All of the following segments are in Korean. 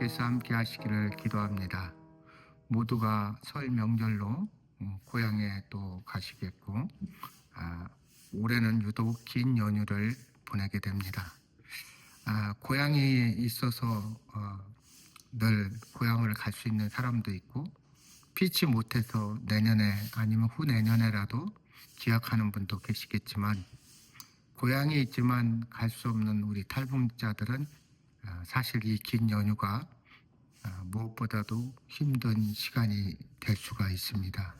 하나님께서 함께 하시기를 기도합니다. 모두가 설 명절로 어, 고향에 또 가시겠고 아, 올해는 유독 긴 연휴를 보내게 됩니다. 아, 고향에 있어서 어, 늘 고향을 갈 수 있는 사람도 있고 피치 못해서 내년에 아니면 후 내년에라도 기약하는 분도 계시겠지만 고향에 있지만 갈 수 없는 우리 탈북자들은 아, 사실 이 긴 연휴가 아, 무엇보다도 힘든 시간이 될 수가 있습니다.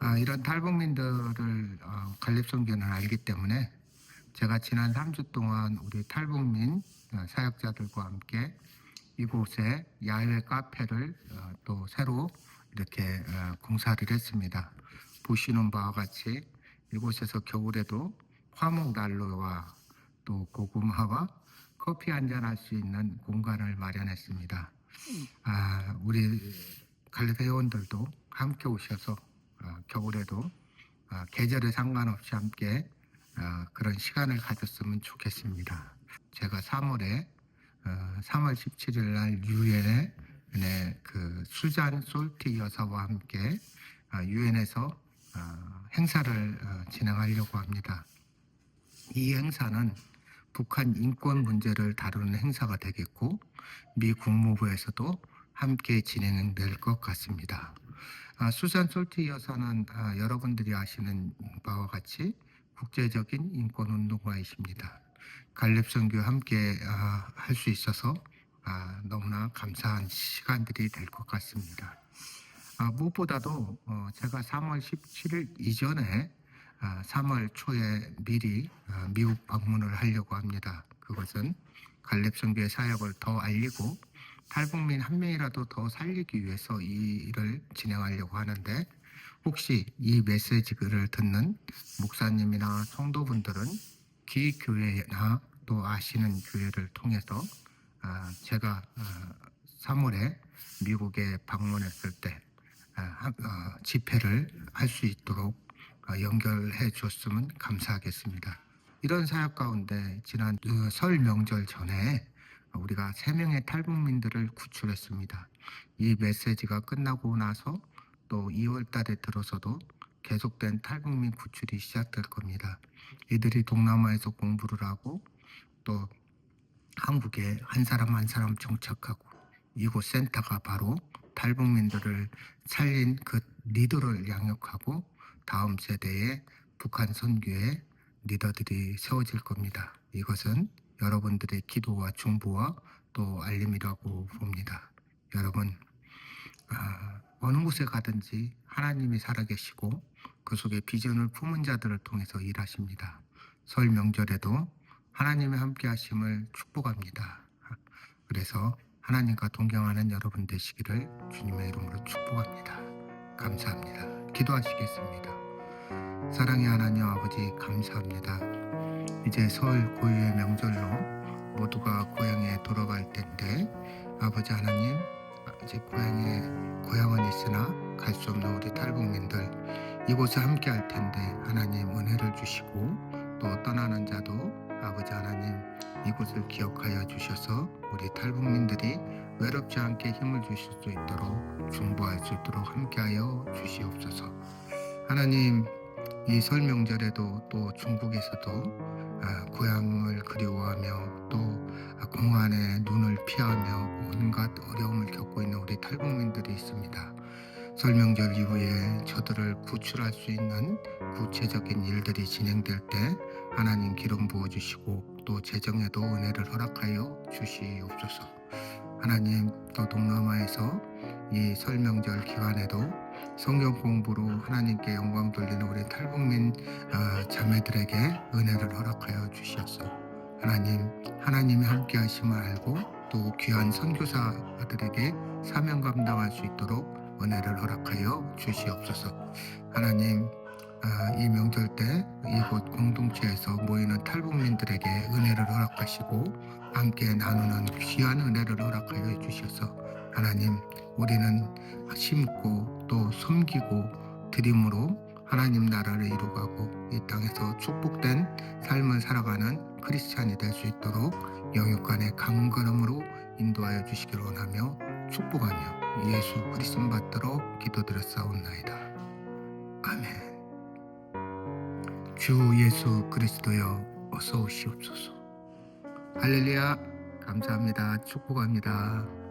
아, 이런 탈북민들을 어, 갈립선교는 알기 때문에 제가 지난 3주 동안 우리 탈북민 어, 사역자들과 함께 이곳에 야외 카페를 어, 또 새로 이렇게 어, 공사를 했습니다. 보시는 바와 같이 이곳에서 겨울에도 화목 난로와 또 고구마와 커피 한잔 할 수 있는 공간을 마련했습니다. 아, 우리 갈렙 회원들도 함께 오셔서 아, 겨울에도 아, 계절에 상관없이 함께 아, 그런 시간을 가졌으면 좋겠습니다. 제가 3월에 어, 3월 17일 날 유엔에 네, 그 수잔 솔티 여사와 함께 아, 유엔에서 아, 행사를 어, 진행하려고 합니다. 이 행사는 북한 인권 문제를 다루는 행사가 되겠고 미 국무부에서도 함께 진행될 것 같습니다. 아, 수산 솔티 여사는 아, 여러분들이 아시는 바와 같이 국제적인 인권 운동가이십니다. 갈렙 선교 함께 아, 할수 있어서 아, 너무나 감사한 시간들이 될 것 같습니다. 아, 무엇보다도 어, 제가 3월 17일 이전에 아, 3월 초에 미리 아, 미국 방문을 하려고 합니다. 그것은 갈렙 선교의 사역을 더 알리고 탈북민 한 명이라도 더 살리기 위해서 이 일을 진행하려고 하는데 혹시 이 메시지를 듣는 목사님이나 성도분들은 기교회나 또 아시는 교회를 통해서 아, 제가 아, 3월에 미국에 방문했을 때 아, 한- 어, 집회를 할 수 있도록 어, 연결해 줬으면 감사하겠습니다. 이런 사역 가운데 지난 그설 명절 전에 우리가 세 명의 탈북민들을 구출했습니다. 이 메시지가 끝나고 나서 또 2월 달에 들어서도 계속된 탈북민 구출이 시작될 겁니다. 이들이 동남아에서 공부를 하고 또 한국에 한 사람 한 사람 정착하고 이곳 센터가 바로 탈북민들을 살린 그 리더를 양육하고 다음 세대의 북한 선교의 리더들이 세워질 겁니다. 이것은 여러분들의 기도와 중보와 또 알림이라고 봅니다. 여러분 아, 어느 곳에 가든지 하나님이 살아계시고 그 속에 비전을 품은 자들을 통해서 일하십니다. 설 명절에도 하나님의 함께 하심을 축복합니다. 그래서 하나님과 동경하는 여러분 되시기를 주님의 이름으로 축복합니다. 감사합니다. 기도하시겠습니다. 사랑의 하나님 아버지 감사합니다. 이제 설 고유의 명절로 모두가 고향에 돌아갈 텐데 아버지 하나님 아직 고향에 고향은 있으나 갈 수 없는 우리 탈북민들 이곳에 함께 할 텐데 하나님 은혜를 주시고 또 떠나는 자도 아버지 하나님 이곳을 기억하여 주셔서 우리 탈북민들이 외롭지 않게 힘을 주실 수 있도록 중보할 수 있도록 함께하여 주시옵소서. 하나님 이 설명절에도 또 중국에서도 아, 고향을 그리워하며 또 아, 공안에 눈을 피하며 온갖 어려움을 겪고 있는 우리 탈북민들이 있습니다. 설명절 이후에 저들을 구출할 수 있는 구체적인 일들이 진행될 때 하나님 기름 부어 주시고 또 재정에도 은혜를 허락하여 주시옵소서. 하나님 또 동남아에서 이 설명절 기간에도 성경 공부로 하나님께 영광 돌리는 우리 탈북민 어, 자매들에게 은혜를 허락하여 주시옵소서. 하나님, 하나님의 함께 하심을 알고 또 귀한 선교사들에게 사명 감당할 수 있도록 은혜를 허락하여 주시옵소서. 하나님, 아, 이 명절 때 이곳 공동체에서 모이는 탈북민들에게 은혜를 허락하시고 함께 나누는 귀한 은혜를 허락하여 주셔서 하나님, 우리는 심고 또 섬기고 드림으로 하나님 나라를 이루가고 이 땅에서 축복된 삶을 살아가는 크리스찬이 될 수 있도록 영육간의 강걸음으로 인도하여 주시기를 원하며 축복하며 예수 그리스도 받도록 기도드렸사옵나이다. 아멘. 주 예수 그리스도여 어서 오시옵소서. 할렐루야 감사합니다. 축복합니다.